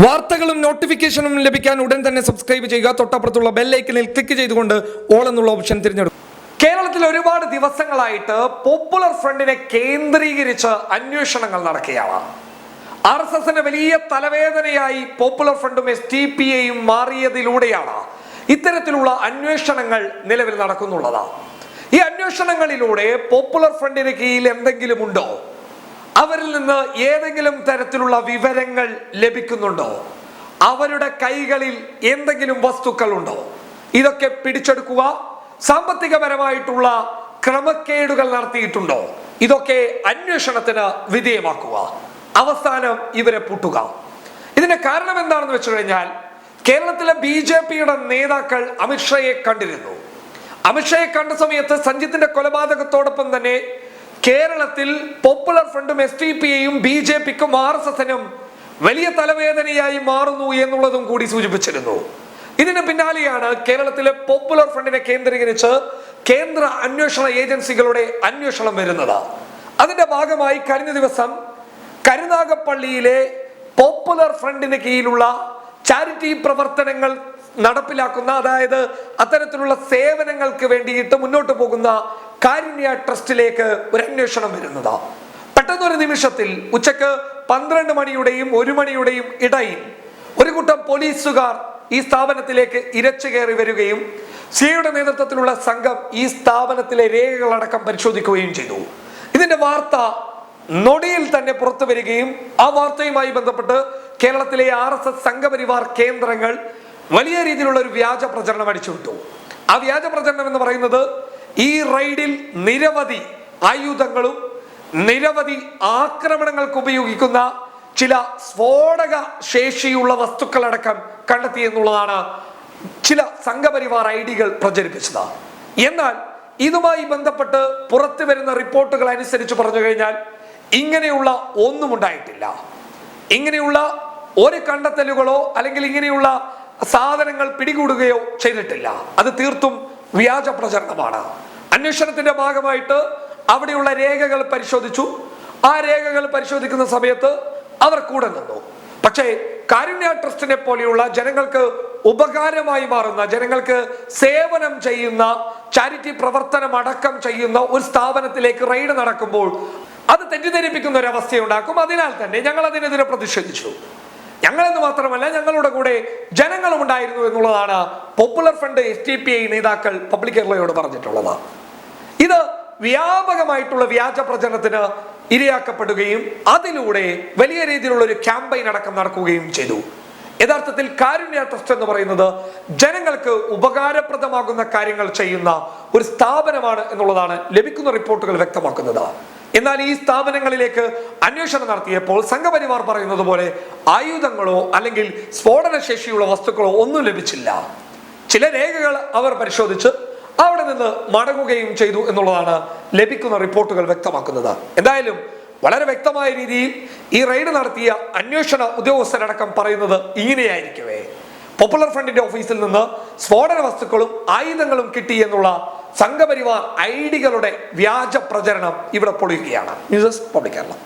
വാർത്തകളും നോട്ടിഫിക്കേഷനും ലഭിക്കാൻ ഉടൻ തന്നെ സബ്സ്ക്രൈബ് ചെയ്യുക. തൊട്ടപ്പുറത്തുള്ള ബെല്ലൈക്കനിൽ ക്ലിക്ക് ചെയ്തുകൊണ്ട് ഓൾ എന്നുള്ള ഓപ്ഷൻ തിരഞ്ഞെടുക്കും കേരളത്തിൽ ഒരുപാട് ദിവസങ്ങളായിട്ട് പോപ്പുലർ ഫ്രണ്ടിനെ കേന്ദ്രീകരിച്ച് അന്വേഷണങ്ങൾ നടക്കുകയാണ്. ആർ എസ് എസിന് വലിയ തലവേദനയായി പോപ്പുലർ ഫ്രണ്ടും എസ് ടി പി എയും മാറിയതിലൂടെയാണ് ഇത്തരത്തിലുള്ള അന്വേഷണങ്ങൾ നിലവിൽ നടക്കുന്നുള്ളത്. ഈ അന്വേഷണങ്ങളിലൂടെ പോപ്പുലർ ഫ്രണ്ടിന് കീഴിൽ എന്തെങ്കിലും ഉണ്ടോ? അവരിൽ നിന്ന് ഏതെങ്കിലും തരത്തിലുള്ള വിവരങ്ങൾ ലഭിക്കുന്നുണ്ടോ? അവരുടെ കൈകളിൽ എന്തെങ്കിലും വസ്തുക്കൾ ഉണ്ടോ ഇതൊക്കെ പിടിച്ചെടുക്കുക സാമ്പത്തികപരമായിട്ടുള്ള ക്രമക്കേടുകൾ നടത്തിയിട്ടുണ്ടോ? ഇതൊക്കെ അന്വേഷണത്തിന് വിധേയമാക്കുക. അവസാനം ഇവരെ പൂട്ടുക. ഇതിന്റെ കാരണം എന്താണെന്ന് വെച്ചു കഴിഞ്ഞാൽ കേരളത്തിലെ ബി ജെ പിയുടെ നേതാക്കൾ അമിത്ഷയെ കണ്ടിരുന്നു. അമിത്ഷയെ കണ്ട സമയത്ത് സഞ്ജിത്തിന്റെ കൊലപാതകത്തോടൊപ്പം തന്നെ കേരളത്തിൽ പോപ്പുലർ ഫ്രണ്ടും എസ് ഡി പി ഐയും ബി ജെ പിക്കും ആർ എസ് എസിനും വലിയ തലവേദനയായി മാറുന്നു എന്നുള്ളതും കൂടി സൂചിപ്പിച്ചിരുന്നു. ഇതിന് പിന്നാലെയാണ് കേരളത്തിലെ പോപ്പുലർ ഫ്രണ്ടിനെ കേന്ദ്രീകരിച്ച് കേന്ദ്ര അന്വേഷണ ഏജൻസികളുടെ അന്വേഷണം വരുന്നത്. അതിന്റെ ഭാഗമായി കഴിഞ്ഞ ദിവസം കരുനാഗപ്പള്ളിയിലെ പോപ്പുലർ ഫ്രണ്ടിന് കീഴിലുള്ള ചാരിറ്റി പ്രവർത്തനങ്ങൾ നടപ്പിലാക്കുന്ന അതായത് അത്തരത്തിലുള്ള സേവനങ്ങൾക്ക് വേണ്ടിയിട്ട് മുന്നോട്ട് പോകുന്ന കാരുണ്യ ട്രസ്റ്റിലേക്ക് ഒരു അന്വേഷണം വരുന്നത്. പെട്ടെന്നൊരു നിമിഷത്തിൽ ഉച്ചയ്ക്ക് പന്ത്രണ്ട് മണിയുടെയും ഒരു മണിയുടെയും ഇടയിൽ ഒരു കൂട്ടം പോലീസുകാർ ഈ സ്ഥാപനത്തിലേക്ക് ഇരച്ചു കയറി വരികയും സിയുടെ നേതൃത്വത്തിലുള്ള സംഘം ഈ സ്ഥാപനത്തിലെ രേഖകളടക്കം പരിശോധിക്കുകയും ചെയ്തു. ഇതിന്റെ വാർത്ത നൊടിയിൽ തന്നെ പുറത്തു വരികയും ആ വാർത്തയുമായി ബന്ധപ്പെട്ട് കേരളത്തിലെ ആർ എസ് എസ് സംഘപരിവാർ കേന്ദ്രങ്ങൾ വലിയ രീതിയിലുള്ള ഒരു വ്യാജ പ്രചരണം അടിച്ചുവിട്ടു. ആ വ്യാജ പ്രചരണം എന്ന് പറയുന്നത് ഈ റൈഡിൽ നിരവധി ആയുധങ്ങളും നിരവധി ആക്രമണങ്ങൾക്ക് ഉപയോഗിക്കുന്ന ചില സ്ഫോടക ശേഷിയുള്ള വസ്തുക്കളടക്കം കണ്ടെത്തി എന്നുള്ളതാണ് ചില സംഘപരിവാർ ഐ ഡികൾ പ്രചരിപ്പിച്ചത്. എന്നാൽ ഇതുമായി ബന്ധപ്പെട്ട് പുറത്തു വരുന്ന റിപ്പോർട്ടുകൾ അനുസരിച്ച് പറഞ്ഞു കഴിഞ്ഞാൽ ഇങ്ങനെയുള്ള ഒന്നും ഉണ്ടായിട്ടില്ല. ഇങ്ങനെയുള്ള ഒരു കണ്ടെത്തലുകളോ അല്ലെങ്കിൽ ഇങ്ങനെയുള്ള സാധനങ്ങൾ പിടികൂടുകയോ ചെയ്തിട്ടില്ല. അത് തീർത്തും വ്യാജ പ്രചരണമാണ്. അന്വേഷണത്തിന്റെ ഭാഗമായിട്ട് അവിടെയുള്ള രേഖകൾ പരിശോധിച്ചു. ആ രേഖകൾ പരിശോധിക്കുന്ന സമയത്ത് അവർ കൂടെ നിന്നു. പക്ഷേ കാരുണ്യ ട്രസ്റ്റിനെ പോലെയുള്ള ജനങ്ങൾക്ക് ഉപകാരമായി മാറുന്ന ജനങ്ങൾക്ക് സേവനം ചെയ്യുന്ന ചാരിറ്റി പ്രവർത്തനം അടക്കം ചെയ്യുന്ന ഒരു സ്ഥാപനത്തിലേക്ക് റെയ്ഡ് നടക്കുമ്പോൾ അത് തെറ്റിദ്ധരിപ്പിക്കുന്ന ഒരു അവസ്ഥയുണ്ടാക്കും. അതിനാൽ തന്നെ ഞങ്ങൾ അതിനെതിരെ പ്രതിഷേധിച്ചു. ഞങ്ങളെന്ന് മാത്രമല്ല ഞങ്ങളുടെ കൂടെ ജനങ്ങളും ഉണ്ടായിരുന്നു എന്നുള്ളതാണ് popular front S T P I നേതാക്കൾ പബ്ലിക് കേരളയോട് പറഞ്ഞിട്ടുള്ളത്. ഇത് വ്യാപകമായിട്ടുള്ള വ്യാജ പ്രചരണത്തിന് ഇരയാക്കപ്പെടുകയും അതിലൂടെ വലിയ രീതിയിലുള്ള ഒരു ക്യാമ്പയിൻ അടക്കം നടക്കുകയും ചെയ്തു. യഥാർത്ഥത്തിൽ കാരുണ്യ ട്രസ്റ്റ് എന്ന് പറയുന്നത് ജനങ്ങൾക്ക് ഉപകാരപ്രദമാകുന്ന കാര്യങ്ങൾ ചെയ്യുന്ന ഒരു സ്ഥാപനമാണ് എന്നുള്ളതാണ് ലഭിക്കുന്ന റിപ്പോർട്ടുകൾ വ്യക്തമാക്കുന്നത്. എന്നാൽ ഈ സ്ഥാപനങ്ങളിലേക്ക് അന്വേഷണം നടത്തിയപ്പോൾ സംഘപരിവാർ പറയുന്നത് പോലെ ആയുധങ്ങളോ അല്ലെങ്കിൽ സ്ഫോടന ശേഷിയുള്ള വസ്തുക്കളോ ഒന്നും ലഭിച്ചില്ല. ചില രേഖകൾ അവർ പരിശോധിച്ച് അവിടെ നിന്ന് മടങ്ങുകയും ചെയ്തു എന്നുള്ളതാണ് ലഭിക്കുന്ന റിപ്പോർട്ടുകൾ വ്യക്തമാക്കുന്നത്. എന്തായാലും വളരെ വ്യക്തമായ രീതിയിൽ ഈ റെയ്ഡ് നടത്തിയ അന്വേഷണ ഉദ്യോഗസ്ഥരടക്കം പറയുന്നത് ഇങ്ങനെയായിരിക്കുമേ. പോപ്പുലർ ഫ്രണ്ടിന്റെ ഓഫീസിൽ നിന്ന് സ്ഫോടന വസ്തുക്കളും ആയുധങ്ങളും കിട്ടി എന്നുള്ള സംഘപരിവാർ ഐഡികളുടെ വ്യാജ പ്രചരണം ഇവിടെ പൊളിയുകയാണ്. News public Keralam.